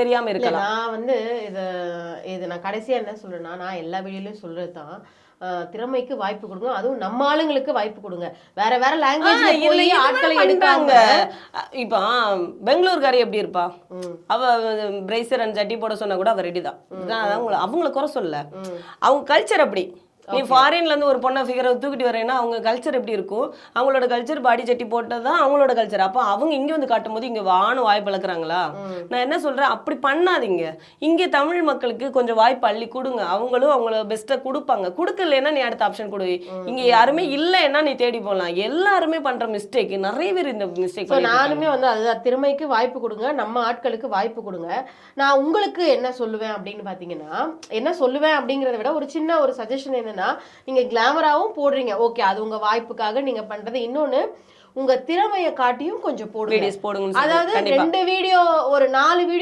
தெரியாம இருக்கலாம். நான் வந்து இத இது நான் கடைசியா என்ன சொல்றேன்னா நான் எல்லா வீடியோலயும் சொல்றது தான் திறமைக்கு வாய்ப்பு கொடுங்க. அதுவும் நம்ம ஆளுங்களுக்கு வாய்ப்பு கொடுங்க. வேற வேற இதுல போய் ஆட்களை எடுக்காங்க. இப்போ பெங்களூர்காரி எப்படி இருப்பா. அவ பிரேசர் அண்ட் ஜட்டி போட சொன்னா கூட அவ ரெடி தான். அவங்கள அவங்கள குறை சொல்ல. அவங்க கல்ச்சர் அப்படி. நீ ஃபாரின்ல இருந்து ஒரு பொண்ணை ஃபிகரை தூக்கிட்டு வரேன்னா அவங்க கல்ச்சர் எப்படி இருக்கும்? அவங்களோட கல்ச்சர் பாடி சட்டி போட்டது தான் அவங்களோட கல்ச்சர் அப்போ அவங்க இங்க வந்து காட்டும் போது இங்க வான்னு வாய் பழக்கிறாங்களா? நான் என்ன சொல்றேன்? அப்படி பண்ணாதீங்க. இங்க தமிழ் மக்களுக்கு கொஞ்சம் வாய்ப்பு அள்ளி கொடுங்க. அவங்களும் அவங்கள பெஸ்ட்டை கொடுப்பாங்க. கொடுக்கலன்னா நீ அடுத்த ஆப்ஷன் கொடு. இங்க யாருமே இல்லைன்னா நீ தேடி போகலாம் எல்லாருமே பண்ற மிஸ்டேக் நிறைய பேர் இந்த மிஸ்டேக் நானுமே வந்து அதுதான் திறமைக்கு வாய்ப்பு கொடுங்க. நம்ம ஆட்களுக்கு வாய்ப்பு கொடுங்க. நான் உங்களுக்கு என்ன சொல்லுவேன் அப்படின்னு பார்த்தீங்கன்னா என்ன சொல்லுவேன் அப்படிங்கிறத விட ஒரு சின்ன ஒரு சஜஷன் என்னன்னா நீங்க கிளாமராவும் போடுறீங்க. ஓகே அது உங்க வாய்ப்புக்காக நீங்க பண்றது. இன்னொன்னு உங்க திறமையை காட்டியும் கொஞ்சம் போடுங்க. அதாவது ரெண்டு வீடியோ ஒரு நாலு வீடியோ